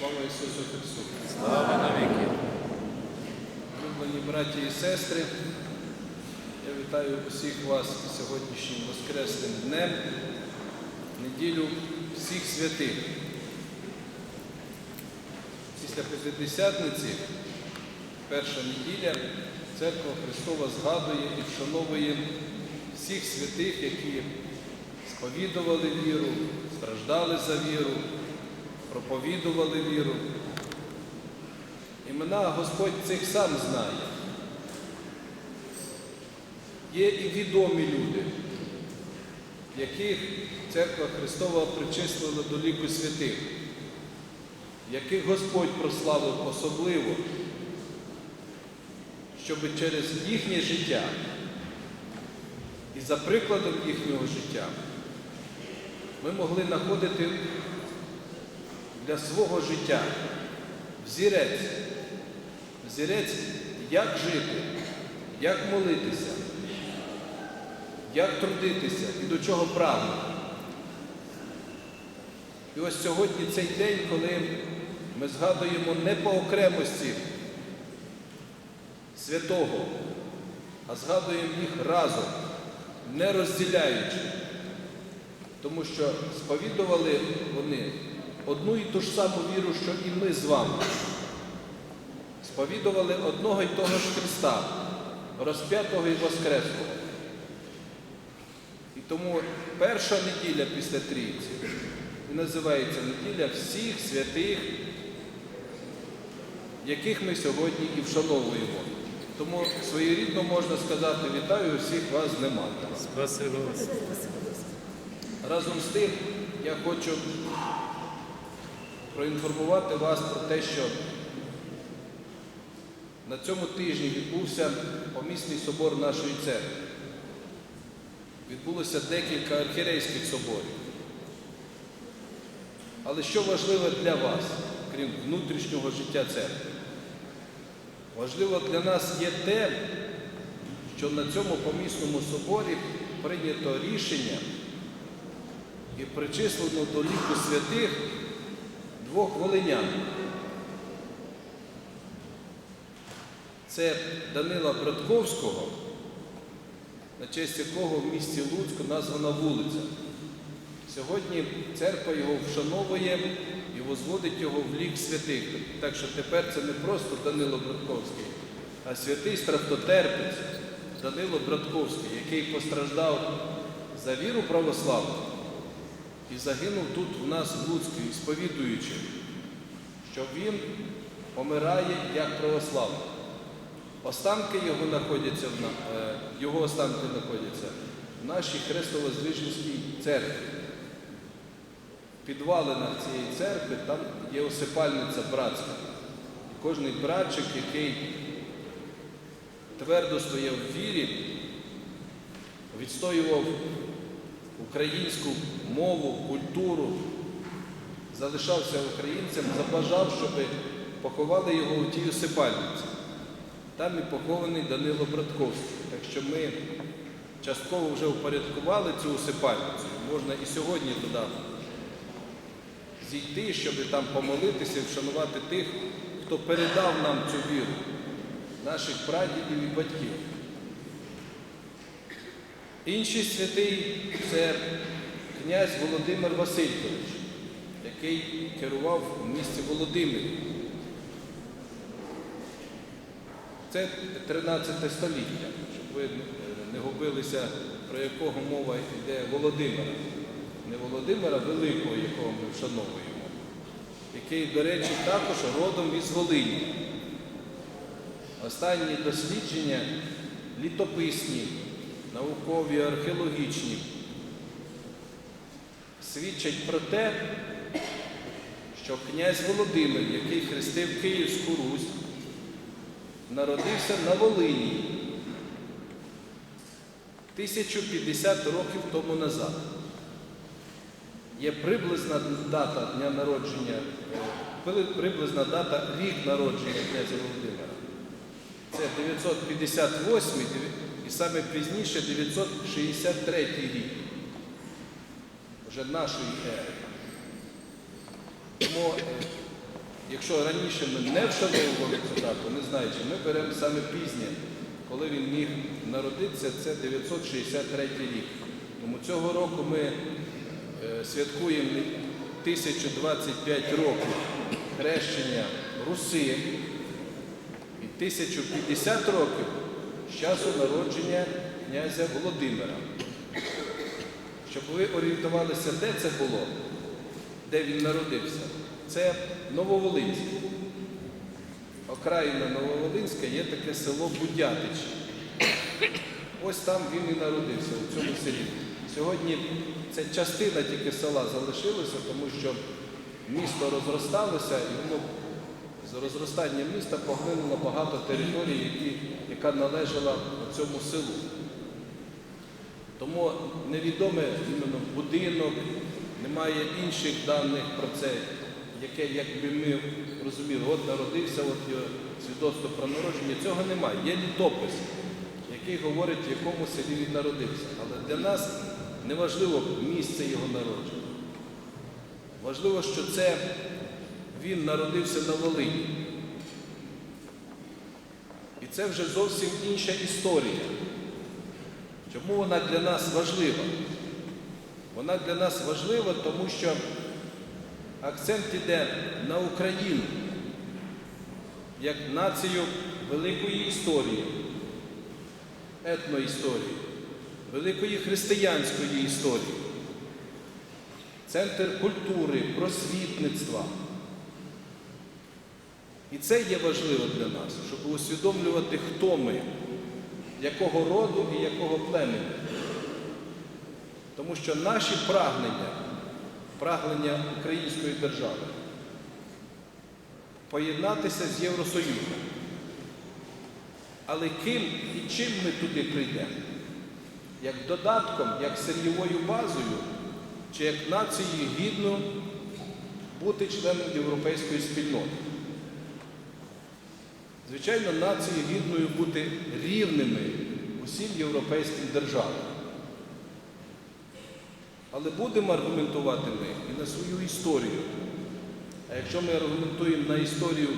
Слава Ісусу Христу! Слава навіки. Улюблені браті і сестри, я вітаю усіх вас сьогоднішнім Воскресним днем, неділю всіх святих. Після П'ятидесятниці, перша неділя, Церква Христова згадує і вшановує всіх святих, які сповідували віру, страждали за віру, проповідували віру. Імена Господь цих сам знає. Є і відомі люди, яких Церква Христова причислила до ліку святих, яких Господь прославив особливо, щоб через їхнє життя і за прикладом їхнього життя ми могли знаходити для свого життя. Взірець, взірець, як жити, як молитися, як трудитися і до чого прагнути. І ось сьогодні цей день, коли ми згадуємо не по окремості святого, а згадуємо їх разом, не розділяючи, тому що сповідували вони одну і ту ж саму віру, що і ми з вами. Сповідували одного й того ж Христа, розп'ятого і Воскреслого. І тому перша неділя після Трійці і називається неділя всіх святих, яких ми сьогодні і вшановуємо. Тому своєрідно можна сказати, вітаю всіх вас з. Спасибо. Разом з тим я хочу проінформувати вас про те, що на цьому тижні відбувся помісний собор нашої церкви. Відбулося декілька архірейських соборів. Але що важливо для вас, крім внутрішнього життя церкви? Важливо для нас є те, що на цьому помісному соборі прийнято рішення і причислено до ліку святих двох волинян. Це Данила Братковського, на честь якого в місті Луцьку названа вулиця. Сьогодні церква його вшановує і возводить його в лік святих. Так що тепер це не просто Данило Братковський, а святий стратотерпець Данило Братковський, який постраждав за віру православну і загинув тут у нас в Луцьку, сповідуючи, що він помирає як православний. Останки його знаходяться в е, його останки знаходяться в нашій Хрестово-Звиженській церкві. В підвалинах цієї церкви там є осипальниця братська. Кожний братчик, який твердо стояв в вірі, відстоював українську мову, культуру, залишався українцем, забажав, щоб поховали його у тій осипальниці. Там і похований Данило Братковський. Так що ми частково вже упорядкували цю усипальницю. Можна і сьогодні туди зійти, щоб там помолитися і вшанувати тих, хто передав нам цю віру, наших прадідів і батьків. Інший святий це князь Володимир Василькович, який керував в місті Володимирі. Це 13 століття, щоб ви не губилися, про якого мова йде Володимира. Не Володимира Великого, якого ми вшановуємо, який, до речі, також родом із Волині. Останні дослідження літописні, наукові, археологічні свідчать про те, що князь Володимир, який хрестив Київську Русь, народився на Волині 1050 років тому назад. Є приблизна дата дня народження, е, приблизна дата рік народження князя Володимира. Це 958 і саме пізніше 963 рік. Вже нашої ери. Тому е, якщо раніше ми не вшановували цю дату, не знаю, чи ми беремо саме пізнє, коли він міг народитися, це 963 рік. Тому цього року ми е, святкуємо 1025 років хрещення Руси і 1050 років з часу народження князя Володимира. Щоб ви орієнтувалися, де це було, де він народився, це Нововолинськ. Окраїна Нововолинська є таке село Будятич. Ось там він і народився, у цьому селі. Сьогодні це частина тільки села залишилася, тому що місто розросталося і воно з розростанням міста поглинуло багато територій, яка належала цьому селу. Тому невідоме іменно будинок, немає інших даних про це, яке, якби ми розуміли, от народився, от свідоцтво про народження. Цього немає. Є літопис, який говорить, в якому селі він народився. Але для нас не важливо місце його народження. Важливо, що це він народився на Волині. І це вже зовсім інша історія. Чому вона для нас важлива? Вона для нас важлива, тому що акцент іде на Україну як націю великої історії, етноісторії, великої християнської історії, центр культури, просвітництва. І це є важливо для нас, щоб усвідомлювати, хто ми, якого роду і якого племені. Тому що наші прагнення, прагнення української держави, поєднатися з Євросоюзом. Але ким і чим ми туди прийдемо? Як додатком, як сир'євою базою, чи як нацією гідно бути членом європейської спільноти? Звичайно, нацією гідною бути рівними усім європейським державам. Але будемо аргументувати ми і на свою історію. А якщо ми аргументуємо на історію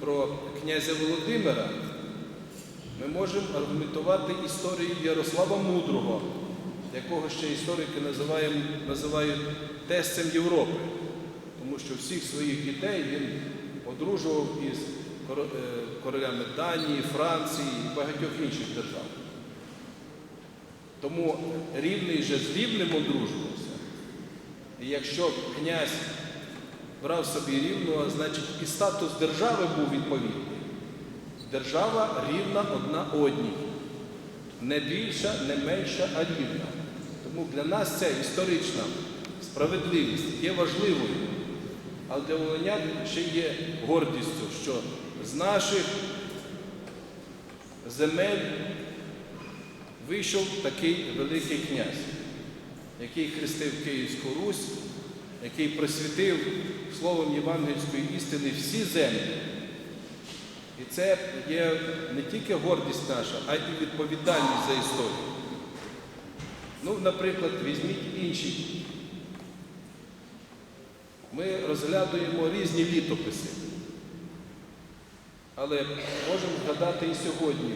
про князя Володимира, ми можемо аргументувати історію Ярослава Мудрого, якого ще історики називають, тестем Європи, тому що всіх своїх дітей він одружував із королями Данії, Франції і багатьох інших держав. Тому рівний же з рівним одружувався. І якщо князь брав собі рівного, значить і статус держави був відповідний. Держава рівна одна одній. Не більша, не менша, а рівна. Тому для нас ця історична справедливість є важливою. Але для волинян ще є гордістю, що з наших земель вийшов такий великий князь, який хрестив Київську Русь, який просвітив словом євангельської істини всі землі. І це є не тільки гордість наша, а й відповідальність за історію. Ну, наприклад, візьміть інші. Ми розглядуємо різні літописи. Але можемо згадати і сьогодні.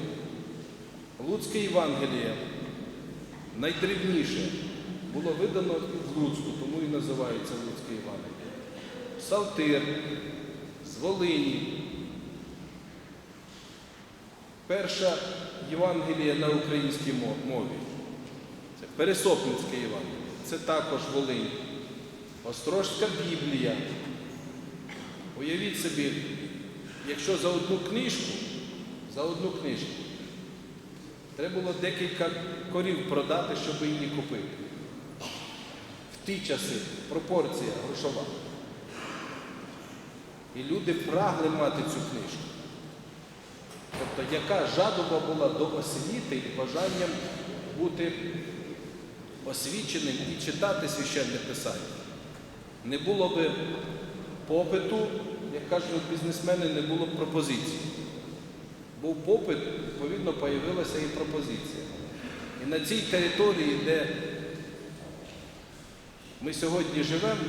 Луцьке Євангеліє найдревніше було видано в Луцьку, тому і називається Луцьке Євангеліє. Псалтир з Волині. Перша Євангелія на українській мові. Це Пересопницьке Євангеліє. Це також Волинь. Острожська Біблія. Уявіть собі, якщо за одну книжку, за одну книжку, треба було декілька корів продати, щоб її купити. В ті часи пропорція грошова. І люди прагли мати цю книжку. Тобто, яка жадоба була до освіти і бажанням бути освіченим і читати священне писання. Не було би попиту, як кажуть бізнесмени, не було б пропозиції. Був попит, відповідно, появилася і пропозиція. І на цій території, де ми сьогодні живемо,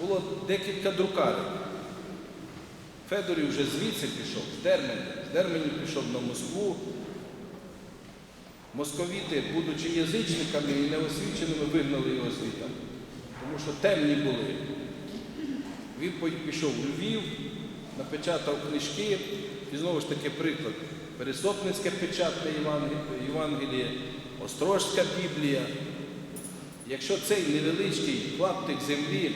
було декілька друкарів. Федорів вже звідси пішов, з Дермені. З Дермені пішов на Москву. Московіти, будучи язичниками і неосвіченими, вигнали його звідти, тому що темні були. Він пішов у Львів, напечатав книжки, і знову ж таки приклад. Пересопницьке печатне Євангеліє, Острожська Біблія. Якщо цей невеличкий клаптик землі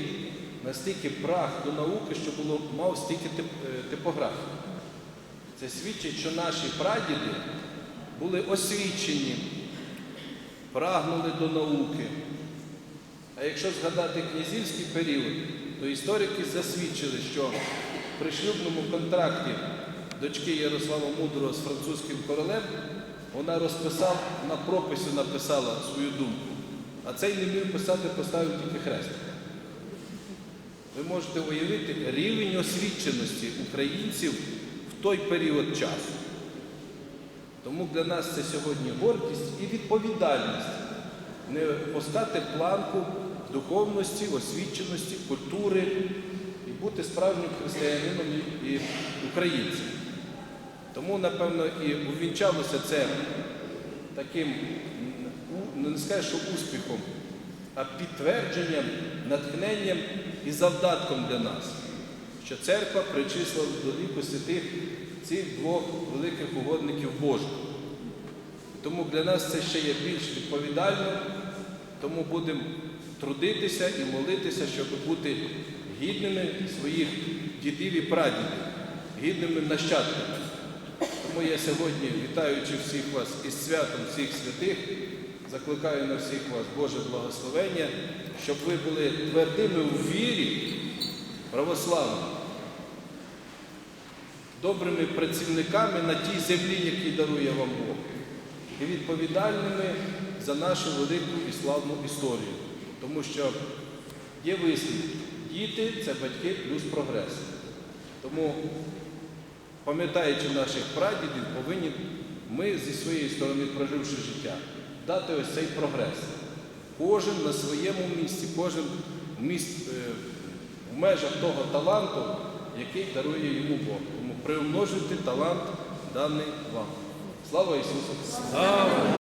настільки праг до науки, що було, мав стільки е, це свідчить, що наші прадіди були освічені, прагнули до науки. А якщо згадати князівський період, то історики засвідчили, що при шлюбному контракті дочки Ярослава Мудрого з французьким королем вона розписала, на прописі написала свою думку, а цей не міг писати, поставив тільки хрест. Ви можете уявити рівень освіченості українців в той період часу. Тому для нас це сьогодні гордість і відповідальність не опускати планку духовності, освіченості, культури і бути справжнім християнином і українцем. Тому, напевно, і увінчалося це таким, не скажу, що успіхом, а підтвердженням, натхненням і завдатком для нас, що церква причислила до ліку святих цих двох великих угодників Божих. Тому для нас це ще є більш відповідально, тому будемо трудитися і молитися, щоб бути гідними своїх дідів і прадідів, гідними нащадками. Тому я сьогодні, вітаючи всіх вас із святом всіх святих, закликаю на всіх вас Боже благословення, щоб ви були твердими у вірі православній, добрими працівниками на тій землі, які дарує вам Бог, і відповідальними за нашу велику і славну історію. Тому що є вислів, діти це батьки плюс прогрес. Тому, пам'ятаючи наших прадідів, повинні ми зі своєї сторони, проживши життя, дати ось цей прогрес. Кожен на своєму місці, кожен в е, в межах того таланту, який дарує йому Бог. Тому приумножуйте талант даний вам. Слава Ісусу! Христу!